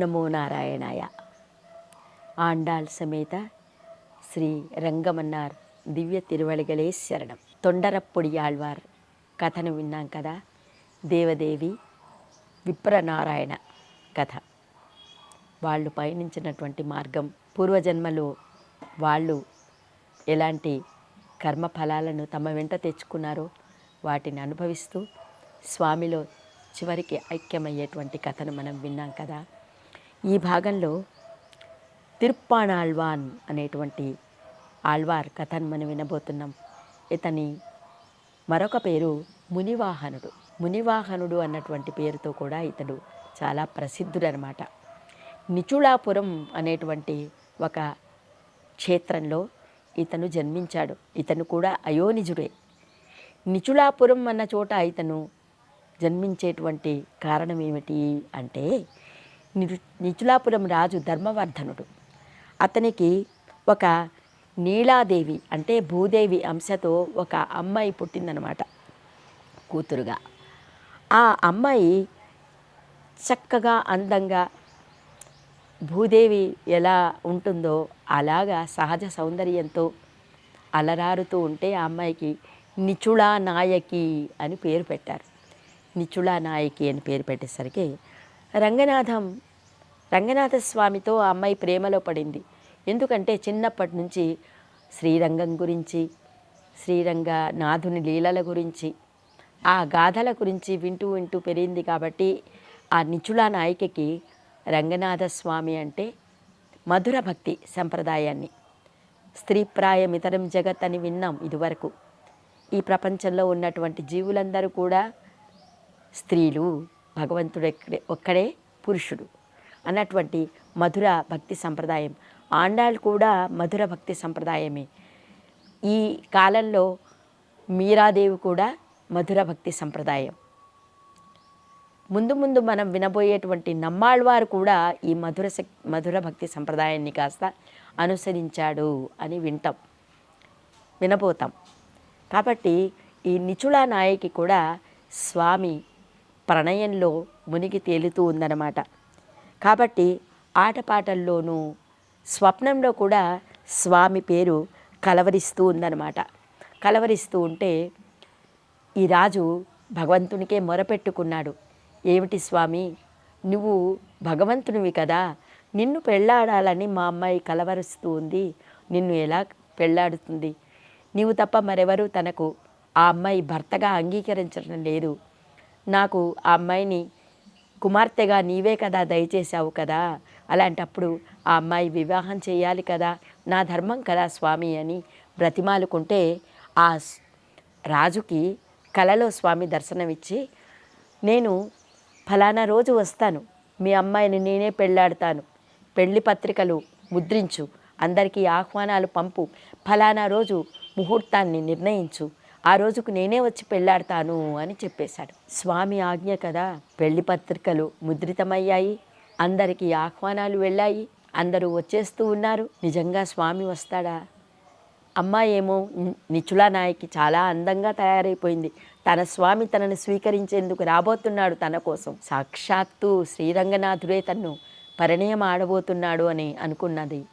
నమో నారాయణాయ. ఆండాళ్ సమేత శ్రీ రంగమన్నార్ దివ్య తిరువళిగలే శరణం. తొండరప్పొడి ఆళ్వార్ కథను విన్నాం కదా? దేవదేవి విప్రనారాయణ కథ. వాళ్ళు పయనించినటువంటి మార్గం పూర్వజన్మలో వాళ్ళు ఎలాంటి కర్మ ఫలాలను తమ వెంట తెచ్చుకున్నారో వాటిని అనుభవిస్తూ స్వామిలో చివరికి ఐక్యమయ్యేటువంటి కథను మనం విన్నాం కదా? ఈ భాగంలో తిరుప్పాణాళ్వాన్ అనేటువంటి ఆళ్వార్ కథను మనం వినబోతున్నాం. ఇతని మరొక పేరు మునివాహనుడు. మునివాహనుడు అన్నటువంటి పేరుతో కూడా ఇతడు చాలా ప్రసిద్ధుడనమాట నిచుళాపురం అనేటువంటి ఒక క్షేత్రంలో ఇతను జన్మించాడు. ఇతను కూడా అయోనిజుడే. నిచుళాపురం అన్న చోట ఇతను జన్మించేటువంటి కారణం ఏమిటి అంటే నిరు నిచులాపురం రాజు ధర్మవర్ధనుడు. అతనికి ఒక నీలాదేవి అంటే భూదేవి అంశతో ఒక అమ్మాయి పుట్టిందనమాట కూతురుగా. ఆ అమ్మాయి చక్కగా అందంగా భూదేవి ఎలా ఉంటుందో అలాగా సహజ సౌందర్యంతో అలరారుతూ ఉంటే ఆ అమ్మాయికి నిచుళా నాయకి అని పేరు పెట్టారు. నిచుళా నాయకి అని పేరు పెట్టేసరికి రంగనాథం రంగనాథ స్వామితో ఆ అమ్మాయి ప్రేమలో పడింది. ఎందుకంటే చిన్నప్పటి నుంచి శ్రీరంగం గురించి శ్రీరంగ నాథుని లీలల గురించి ఆ గాథల గురించి వింటూ వింటూ పెరిగింది కాబట్టి ఆ నిచులా నాయికకి రంగనాథ స్వామి అంటే మధుర భక్తి సంప్రదాయాన్ని. స్త్రీప్రాయం ఇతరం జగత్ అని విన్నాం ఇదివరకు. ఈ ప్రపంచంలో ఉన్నటువంటి జీవులందరూ కూడా స్త్రీలు భగవంతుడు ఒక్కడే పురుషుడు అన్నటువంటి మధుర భక్తి సంప్రదాయం. ఆండాళ్ళు కూడా మధుర భక్తి సంప్రదాయమే. ఈ కాలంలో మీరాదేవి కూడా మధుర భక్తి సంప్రదాయం. ముందు ముందు మనం వినబోయేటువంటి నమ్మాళ్వారు కూడా ఈ మధుర మధుర భక్తి సంప్రదాయాన్ని కాస్త అనుసరించాడు అని వింటాం వినబోతాం. కాబట్టి ఈ నిచుళా నాయకి కూడా స్వామి ప్రణయంలో మునిగి తేలుతూ ఉందన్నమాట. కాబట్టి ఆటపాటల్లోనూ స్వప్నంలో కూడా స్వామి పేరు కలవరిస్తూ ఉందన్నమాట. కలవరిస్తూ ఉంటే ఈ రాజు భగవంతునికే మొరపెట్టుకున్నాడు. ఏమిటి స్వామి? నువ్వు భగవంతునివి కదా. నిన్ను పెళ్ళాడాలని మా అమ్మాయి కలవరుస్తూ ఉంది. నిన్ను ఎలా పెళ్ళాడుతుంది నీవు తప్ప మరెవరు తనకు ఆ అమ్మాయి భర్తగా అంగీకరించడం లేదు. నాకు ఆ అమ్మాయిని కుమార్తెగా నీవే కదా దయచేశావు కదా? అలాంటప్పుడు ఆ అమ్మాయి వివాహం చేయాలి కదా? నా ధర్మం కదా స్వామి అని బ్రతిమాలుకుంటే ఆ రాజుకి కలలో స్వామి దర్శనమిచ్చి నేను ఫలానా రోజు వస్తాను. మీ అమ్మాయిని నేనే పెళ్ళాడతాను పెళ్ళి పత్రికలు ముద్రించు. అందరికీ ఆహ్వానాలు పంపు. ఫలానా రోజు ముహూర్తాన్ని నిర్ణయించు. ఆ రోజుకు నేనే వచ్చి పెళ్ళాడతాను అని చెప్పేశాడు. స్వామి ఆజ్ఞ కదా పెళ్ళి పత్రికలు ముద్రితమయ్యాయి అందరికీ ఆహ్వానాలు వెళ్ళాయి అందరూ వచ్చేస్తూ ఉన్నారు. నిజంగా స్వామి వస్తాడా? అమ్మాయి ఏమో నిచులా నాయకి చాలా అందంగా తయారైపోయింది. తన స్వామి తనను స్వీకరించేందుకు రాబోతున్నాడు తన కోసం. సాక్షాత్తు శ్రీరంగనాథుడే తన్ను పరిణయం ఆడబోతున్నాడు అని అనుకున్నది.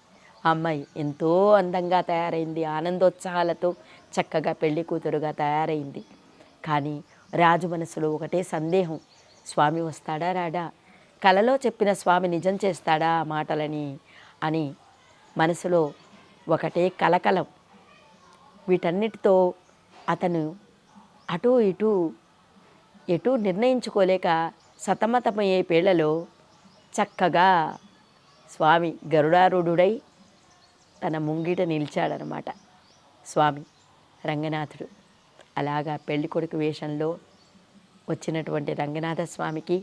ఆ అమ్మాయి ఎంతో అందంగా తయారైంది ఆనందోత్సాహాలతో చక్కగా పెళ్ళి కూతురుగా తయారైంది. కానీ రాజు మనసులో ఒకటే సందేహం స్వామి వస్తాడా రాడా? కలలో చెప్పిన స్వామి నిజం చేస్తాడా ఆ మాటలని? అని మనసులో ఒకటే కలకలం. వీటన్నిటితో అతను అటు ఇటు ఎటు నిర్ణయించుకోలేక సతమతమయ్యే పేళ్ళలో చక్కగా స్వామి గరుడారూఢుడై తన ముంగిట నిలిచాడనమాట. స్వామి రంగనాథుడు. అలాగా పెళ్ళి కొడుకు వేషంలో వచ్చినటువంటి రంగనాథ స్వామికి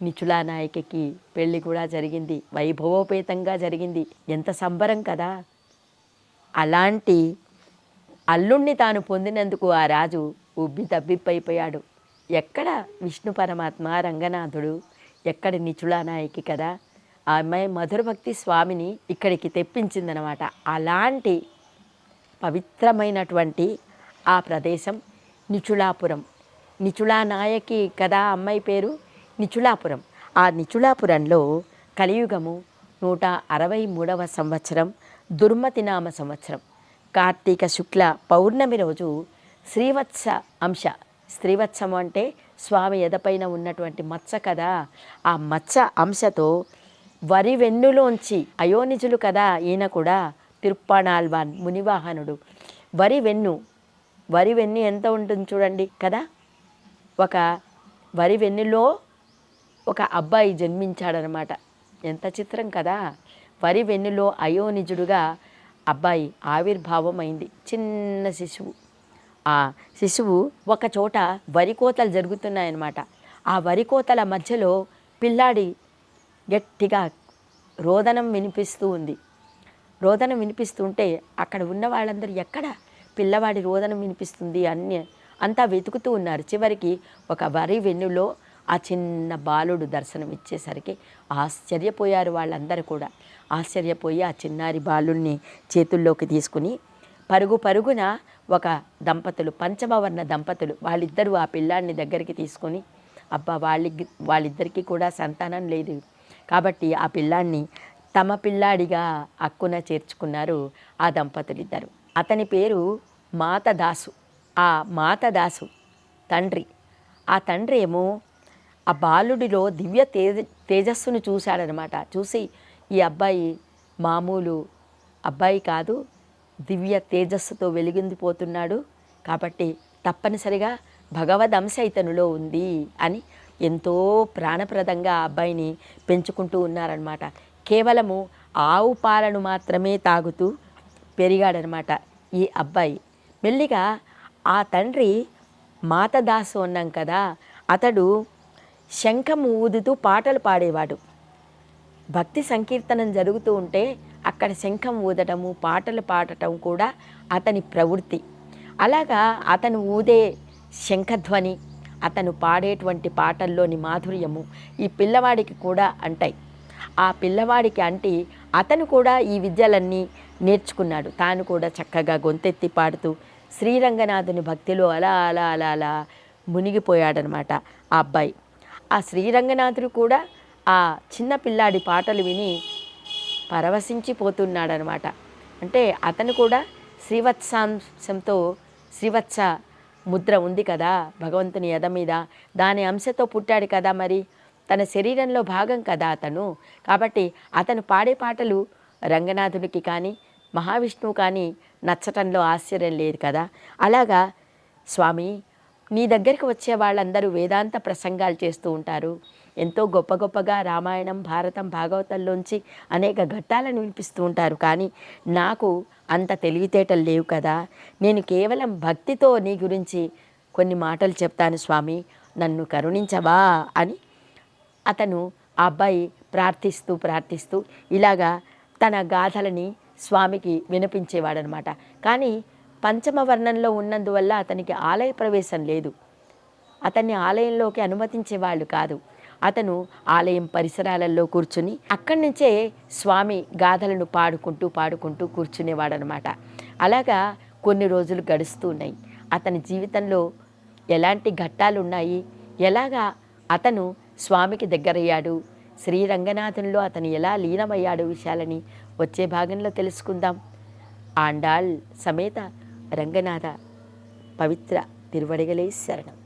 నిచులా పెళ్ళి పెళ్ళి కూడా జరిగింది. వైభవోపేతంగా జరిగింది. ఎంత సంబరం కదా! అలాంటి అల్లుణ్ణి తాను పొందినందుకు ఆ రాజు ఉబ్బి తబ్బిప్పైపోయాడు ఎక్కడ విష్ణు పరమాత్మ రంగనాథుడు? ఎక్కడ నిచుళానాయకి కదా! ఆ అమ్మాయి స్వామిని ఇక్కడికి తెప్పించిందనమాట. అలాంటి పవిత్రమైనటువంటి ఆ ప్రదేశం నిచుళాపురం నిచుళా నాయకి కదా అమ్మాయి పేరు? నిచుళాపురం ఆ నిచుళాపురంలో కలియుగము నూట అరవై మూడవ సంవత్సరం దుర్మతి నామ సంవత్సరం. కార్తీక శుక్ల పౌర్ణమి రోజు శ్రీవత్స అంశ. శ్రీవత్సం అంటే స్వామి ఎదపైన ఉన్నటువంటి మచ్చ కదా. ఆ మచ్చ అంశతో వరి వెన్నులోంచి అయోనిజులు కదా ఈయన కూడా తిరుప్పాణాల్వాన్ మునివాహనుడు. వరి వెన్ను వరి వెన్ను ఎంత ఉంటుంది చూడండి కదా? ఒక వరి వెన్నులో ఒక అబ్బాయి జన్మించాడనమాట. ఎంత చిత్రం కదా? వరి వెన్నులో అయోనిజుడుగా అబ్బాయి ఆవిర్భావం అయింది చిన్న శిశువు. ఆ శిశువు ఒక చోట వరి కోతలు జరుగుతున్నాయన్నమాట. ఆ వరి కోతల మధ్యలో పిల్లాడి గట్టిగా రోదనం వినిపిస్తూ ఉంది. రోదనం వినిపిస్తుంటే అక్కడ ఉన్న వాళ్ళందరూ ఎక్కడ పిల్లవాడి రోదనం వినిపిస్తుంది అన్ని అంతా వెతుకుతూ ఉన్నారు. చివరికి ఒక వరి వెన్నులో ఆ చిన్న బాలుడు దర్శనం ఇచ్చేసరికి ఆశ్చర్యపోయారు వాళ్ళందరూ కూడా. ఆశ్చర్యపోయి ఆ చిన్నారి బాలుల్ని చేతుల్లోకి తీసుకుని పరుగు పరుగున ఒక దంపతులు పంచమవర్ణ దంపతులు వాళ్ళిద్దరూ ఆ పిల్లాడిని దగ్గరికి తీసుకొని అబ్బా వాళ్ళి వాళ్ళిద్దరికీ కూడా సంతానం లేదు. కాబట్టి ఆ పిల్లాడిని తమ పిల్లాడిగా అక్కున చేర్చుకున్నారు ఆ దంపతులిద్దరు. అతని పేరు మాతదాసు. ఆ మాతదాసు తండ్రి. ఆ తండ్రి ఏమో ఆ బాలుడిలో దివ్య తేజ తేజస్సును చూశాడనమాట చూసి ఈ అబ్బాయి మామూలు అబ్బాయి కాదు దివ్య తేజస్సుతో వెలిగిందిపోతున్నాడు కాబట్టి తప్పనిసరిగా భగవద్ అంశ ఇతనులో ఉంది అని ఎంతో ప్రాణప్రదంగా ఆ అబ్బాయిని పెంచుకుంటూ ఉన్నారనమాట కేవలము ఆవు పాలను మాత్రమే తాగుతూ పెరిగాడనమాట ఈ అబ్బాయి. మెల్లిగా ఆ తండ్రి మాతదాసు అన్నాం కదా అతడు శంఖం ఊదుతూ పాటలు పాడేవాడు. భక్తి సంకీర్తనం జరుగుతూ ఉంటే అక్కడ శంఖం ఊదటము పాటలు పాడటం కూడా అతని ప్రవృత్తి. అలాగా అతను ఊదే శంఖధ్వని అతను పాడేటువంటి పాటల్లోని మాధుర్యము ఈ పిల్లవాడికి కూడా అంటాయి. ఆ పిల్లవాడికి అంటి అతను కూడా ఈ విద్యలన్నీ నేర్చుకున్నాడు. తాను కూడా చక్కగా గొంతెత్తి పాడుతూ శ్రీరంగనాథుని భక్తిలో అలా అలా అలా అలా మునిగిపోయాడనమాట ఆ అబ్బాయి. ఆ శ్రీరంగనాథుడు కూడా ఆ చిన్న పిల్లాడి పాటలు విని పరవశించిపోతున్నాడనమాట. అంటే అతను కూడా శ్రీవత్సాంశంతో శ్రీవత్స ముద్ర ఉంది కదా భగవంతుని ఎద మీద? దాని అంశతో పుట్టాడు కదా మరి? తన శరీరంలో భాగం కదా అతను? కాబట్టి అతను పాడే పాటలు రంగనాథునికి కానీ మహావిష్ణువు కానీ నచ్చటంలో ఆశ్చర్యం లేదు కదా? అలాగా స్వామి నీ దగ్గరికి వచ్చే వాళ్ళందరూ వేదాంత ప్రసంగాలు చేస్తూ ఉంటారు. ఎంతో గొప్ప గొప్పగా రామాయణం భారతం భాగవతంలోంచి అనేక ఘట్టాలను వినిపిస్తూ ఉంటారు. కానీ నాకు అంత తెలివితేటలు లేవు కదా. నేను కేవలం భక్తితో నీ గురించి కొన్ని మాటలు చెప్తాను స్వామి. నన్ను కరుణించవా అని అతను ఆ అబ్బాయి ప్రార్థిస్తూ ప్రార్థిస్తూ ఇలాగా తన గాథలని స్వామికి వినిపించేవాడనమాట. కానీ పంచమ వర్ణంలో ఉన్నందువల్ల అతనికి ఆలయ ప్రవేశం లేదు. అతన్ని ఆలయంలోకి అనుమతించేవాళ్ళు కాదు. అతను ఆలయం పరిసరాలలో కూర్చుని అక్కడి నుంచే స్వామి గాథలను పాడుకుంటూ పాడుకుంటూ కూర్చునేవాడనమాట అలాగా కొన్ని రోజులు గడుస్తూ ఉన్నాయి. అతని జీవితంలో ఎలాంటి ఘట్టాలు ఉన్నాయి ఎలాగా అతను స్వామికి దగ్గరయ్యాడు? శ్రీరంగనాథునిలో అతను ఎలా లీనమయ్యాడు విషయాలని వచ్చే భాగంలో తెలుసుకుందాం. ఆండాళ్ సమేత రంగనాథ పవిత్ర తిరువడిగలే శరణం.